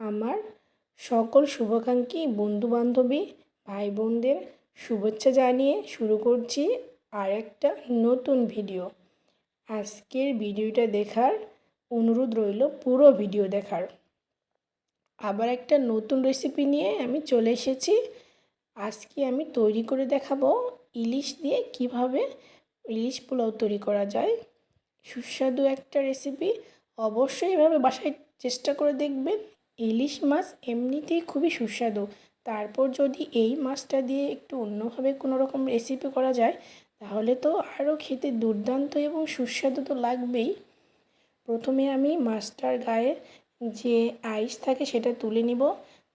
আমার সকল শুভাকাঙ্ক্ষী বন্ধুবান্ধবী ভাই বোনদের শুভেচ্ছা জানিয়ে শুরু করছি আর একটা নতুন ভিডিও। আজকের ভিডিওটা দেখার অনুরোধ রইল পুরো ভিডিও দেখার। আবার একটা নতুন রেসিপি নিয়ে আমি চলে এসেছি। আজকে আমি তৈরি করে দেখাবো ইলিশ দিয়ে কীভাবে ইলিশ পোলাও তৈরি করা যায়। সুস্বাদু একটা রেসিপি অবশ্যই এভাবে বাসায় চেষ্টা করে দেখবেন। ইলিশ মাছ এমনিতেই খুবই সুস্বাদু। তারপর যদি এই মাছটা দিয়ে একটু অন্যভাবে কোনো রকম রেসিপি করা যায়, তাহলে তো আরও খেতে দুর্দান্ত এবং সুস্বাদু তো লাগবেই। প্রথমে আমি মাছটার গায়ে যে আইস থাকে সেটা তুলে নিব।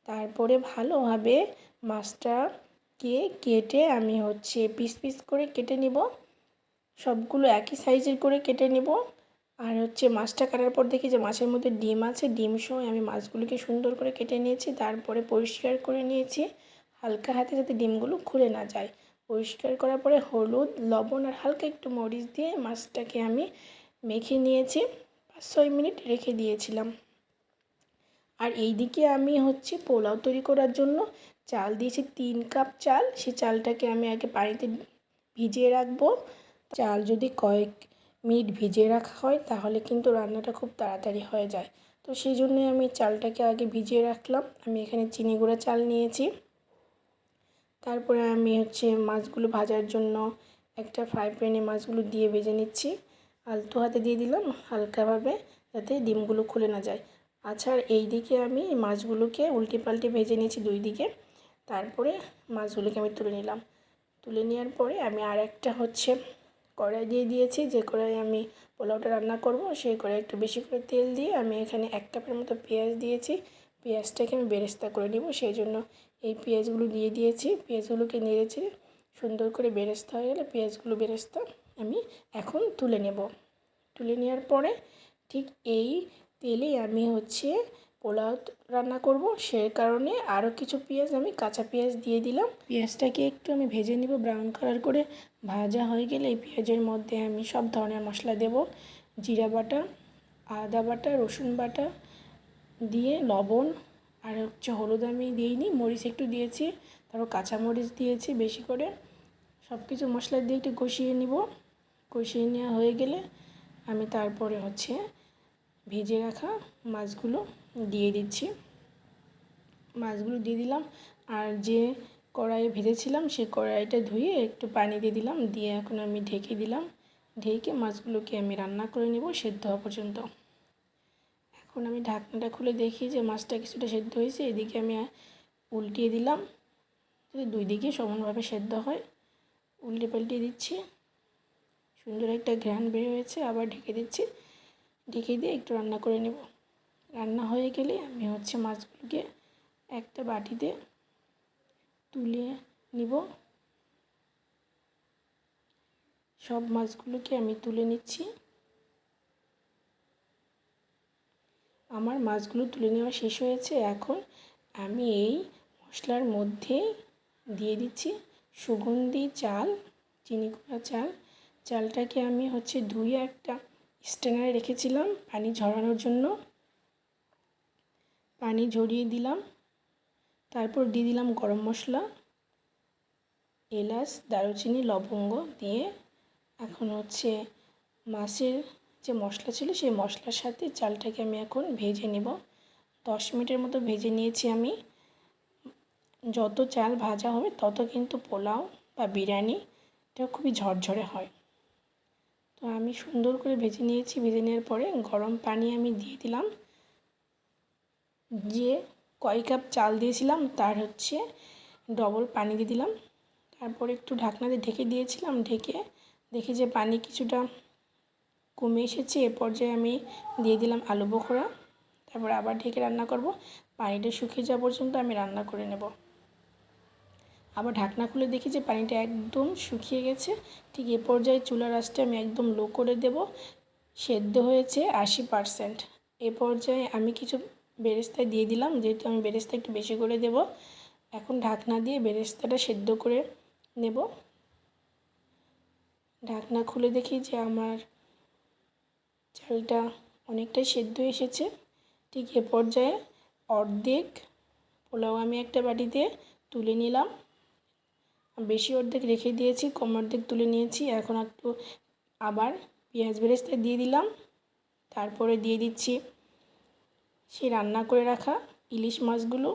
তারপরে ভালোভাবে মাছটাকে কেটে আমি হচ্ছে পিস পিস করে কেটে নিব। সবগুলো একই সাইজের করে কেটে নেব। আর হচ্ছে মাছটা কাটার পর দেখি যে মাছের মধ্যে ডিম আছে। ডিম সহ আমি মাছগুলোকে সুন্দর করে কেটে নিয়েছি, তারপরে পরিষ্কার করে নিয়েছি হালকা হাতে যাতে ডিমগুলো খুলে না যায়। পরিষ্কার করার পরে হলুদ, লবণ আর হালকা একটু মরিচ দিয়ে মাছটাকে আমি মেখে নিয়েছি পাঁচ ছয় মিনিট রেখে দিয়েছিলাম। আর এই দিকে আমি হচ্ছে পোলাও তৈরি করার জন্য চাল দিয়েছি, তিন কাপ চাল। সেই চালটাকে আমি আগে পানিতে ভিজিয়ে রাখব। চাল যদি কয়েক মিনিট ভিজিয়ে রাখা হয়, তাহলে কিন্তু রান্নাটা খুব তাড়াতাড়ি হয়ে যায়। তো সেই জন্যই আমি চালটাকে আগে ভিজিয়ে রাখলাম। আমি এখানে চিনি গুঁড়া চাল নিয়েছি। তারপরে আমি হচ্ছে মাছগুলো ভাজার জন্য একটা ফ্রাই প্যানে মাছগুলো দিয়ে ভেজে নিচ্ছি। আলতো হাতে দিয়ে দিলাম হালকাভাবে যাতে ডিমগুলো খুলে না যায়। আচ্ছা আর এই দিকে আমি মাছগুলোকে উল্টে পাল্টে ভেজে নিয়েছি দুই দিকে। তারপরে মাছগুলোকে আমি তুলে নিলাম। তুলে নেওয়ার পরে আমি আর একটা হচ্ছে কড়াই দিয়ে দিয়েছি, যে কড়াই আমি পোলাওটা রান্না করব সেই কড়াই একটু বেশি করে তেল দিয়ে আমি এখানে এক কাপের মতো পেঁয়াজ দিয়েছি। পেঁয়াজটাকে আমি বেরেস্তা করে নিব, সেই জন্য এই পেঁয়াজগুলো দিয়ে দিয়েছি। পেঁয়াজগুলোকে নেড়েছে সুন্দর করে বেরেস্তা হয়ে গেলে পেঁয়াজগুলো বেরেস্তা আমি এখন তুলে নেব। তুলে নেওয়ার পরে ঠিক এই তেলেই আমি হচ্ছে পোলাও রান্না করব, সে কারণে আরও কিছু পেঁয়াজ আমি কাঁচা পেঁয়াজ দিয়ে দিলাম। পেঁয়াজটাকে একটু আমি ভেজে নিব ব্রাউন কালার করে ভাজা হয়ে গেলে এই পেঁয়াজের মধ্যে আমি সব ধরনের মশলা দেব। জিরা বাটা, আদা বাটা, রসুন বাটা দিয়ে লবণ, আর হচ্ছে হলুদ আমি দিইনি, মরিচ একটু দিয়েছি, তারপর কাঁচা মরিচ দিয়েছি বেশি করে। সব কিছু মশলা দিয়ে একটু কষিয়ে নিব। কষিয়ে নেওয়া হয়ে গেলে আমি তারপরে হচ্ছে ভেজে রাখা মাছগুলো দিয়ে দিচ্ছি। মাছগুলো দিয়ে দিলাম। আর যে কড়াইয়ে ভেজেছিলাম সেই কড়াইটা ধুয়ে একটু পানি দিয়ে দিলাম। দিয়ে এখন আমি ঢেকে দিলাম। ঢেকে মাছগুলোকে আমি রান্না করে নেব সেদ্ধ হওয়া পর্যন্ত। এখন আমি ঢাকনাটা খুলে দেখি যে মাছটা কিছুটা সেদ্ধ হয়েছে। এদিকে আমি উল্টিয়ে দিলাম। যাতে দুই দিকে সমানভাবে সেদ্ধ হয়, উল্টে পাল্টিয়ে দিচ্ছি। সুন্দর একটা ঘ্রাণ বের হয়েছে। আবার ঢেকে দিচ্ছি। ঢেকে দিয়ে একটু রান্না করে নেব। রান্না হয়ে গেলে আমি হচ্ছে মাছগুলোকে একটা বাটিতে তুলে নিব। সব মাছগুলোকে আমি তুলে নিচ্ছি। আমার মাছগুলো তুলে নেওয়া শেষ হয়েছে। এখন আমি এই মশলার মধ্যে দিয়ে দিচ্ছি সুগন্ধি চাল, চিনি গুঁড়া চাল। চালটাকে আমি হচ্ছে ধুয়ে একটা স্ট্যান্ডারে রেখেছিলাম পানি ঝরানোর জন্য। পানি ঝরিয়ে দিলাম। তারপর দিয়ে দিলাম গরম মশলা, এলাচ, দারুচিনি, লবঙ্গ দিয়ে। এখন হচ্ছে মাছের যে মশলা ছিল সেই মশলার সাথে চালটাকে আমি এখন ভেজে নেব। দশ মিনিটের মতো ভেজে নিয়েছি আমি। যত চাল ভাজা হবে তত কিন্তু পোলাও বা বিরিয়ানি এটা খুবই ঝরঝরে হয়। তো আমি সুন্দর করে ভেজে নিয়েছি। ভেজে নেওয়ার পরে গরম পানি আমি দিয়ে দিলাম। যে কয় কাপ চাল দিয়েছিলাম, তার হচ্ছে ডবল পানি দিয়ে দিলাম। তারপর একটু ঢাকনা দিয়ে ঢেকে দিয়েছিলাম, ঢেকে দেখি যে পানি কিছুটা কমে এসেছে, এ পর্যায়ে আমি দিয়ে দিলাম আলু বোখরা তারপর আবার ঢেকে রান্না করব, পানিটা শুকিয়ে যাওয়া পর্যন্ত আমি রান্না করে নেব। আবার ঢাকনা খুলে দেখি যে পানিটা একদম শুকিয়ে গেছে, ঠিক এ পর্যায়ে চুলার আঁচটা আমি একদম লো করে দেব, সেদ্ধ হয়েছে আশি পারসেন্ট এ পর্যায়ে আমি কিছু বেরেস্তা দিয়ে দিলাম, যেহেতু আমি বেরেস্তা একটু বেশি করে দেব। এখন ঢাকনা দিয়ে বেরেস্তাটা সেদ্ধ করে নেব। ঢাকনা খুলে দেখি যে আমার চালটা অনেকটাই সেদ্ধ এসেছে। ঠিক এ পর্যায়ে অর্ধেক পোলাও আমি একটা বাটিতে তুলে নিলাম। বেশি অর্ধেক রেখে দিয়েছি, কম অর্ধেক তুলে নিয়েছি। এখন একটু আবার পেঁয়াজ বেরেস্তা দিয়ে দিলাম। তারপরে দিয়ে দিচ্ছি সেই রান্না করে রাখা ইলিশ মাছগুলো।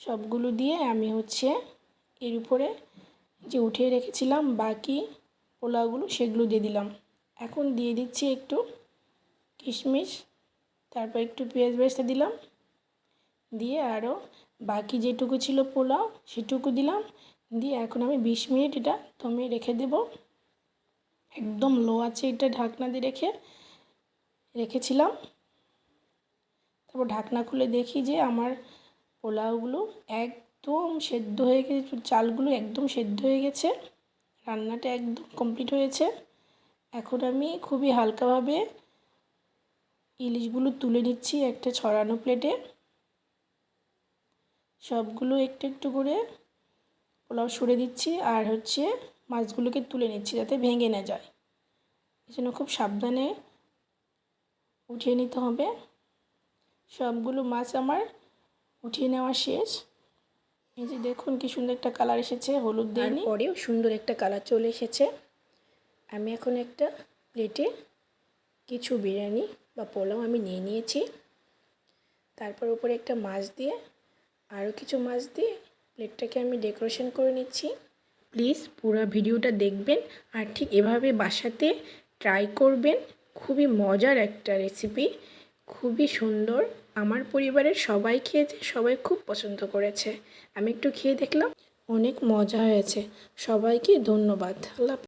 সবগুলো দিয়ে আমি হচ্ছে এর উপরে যে উঠিয়ে রেখেছিলাম বাকি পোলাওগুলো সেগুলো দিয়ে দিলাম। এখন দিয়ে দিচ্ছি একটু কিশমিশ, তারপর একটু পেঁয়াজ বেরেস্তা দিলাম। দিয়ে আরও বাকি যেটুকু ছিল পোলাও সেটুকু দিলাম। দিয়ে এখন আমি বিশ মিনিট এটা দমে রেখে দেব। একদম লো আছে এটা ঢাকনা দিয়ে রেখে, রেখেছিলাম। তারপর ঢাকনা খুলে দেখি যে আমার পোলাওগুলো একদম সেদ্ধ হয়ে গেছে চালগুলো একদম সেদ্ধ হয়ে গেছে। রান্নাটা একদম কমপ্লিট হয়েছে। এখন আমি খুবই হালকাভাবে ইলিশগুলো তুলে নিচ্ছি একটা ছড়ানো প্লেটে। সবগুলো একটু একটু করে পোলাও সরে দিচ্ছি আর হচ্ছে মাছগুলোকে তুলে নিচ্ছি যাতে ভেঙে না যায়। এই জন্য খুব সাবধানে উঠিয়ে নিতে হবে। সবগুলো মাছ আমার উঠিয়ে নেওয়া শেষ। এই যে দেখুন কি সুন্দর একটা কালার এসেছে, হলুদ দিইনি পরেও সুন্দর একটা কালার চলে এসেছে। আমি এখন একটা প্লেটে কিছু বিরিয়ানি বা পোলাও আমি নিয়ে নিয়েছি। তারপর উপরে একটা মাছ দিয়ে আরও কিছু মাছ দিয়ে প্লেটটাকে আমি ডেকোরেশন করে নিচ্ছি। প্লিজ পুরো ভিডিওটা দেখবেন আর ঠিক এভাবে বাসাতে ট্রাই করবেন। খুবই মজার একটা রেসিপি। খুবই সুন্দর। আমার পরিবারের সবাই খেয়েছে, সবাই খুব পছন্দ করেছে। আমি একটু খেয়ে দেখলাম, অনেক মজা হয়েছে। সবাইকে ধন্যবাদ। আল্লাহ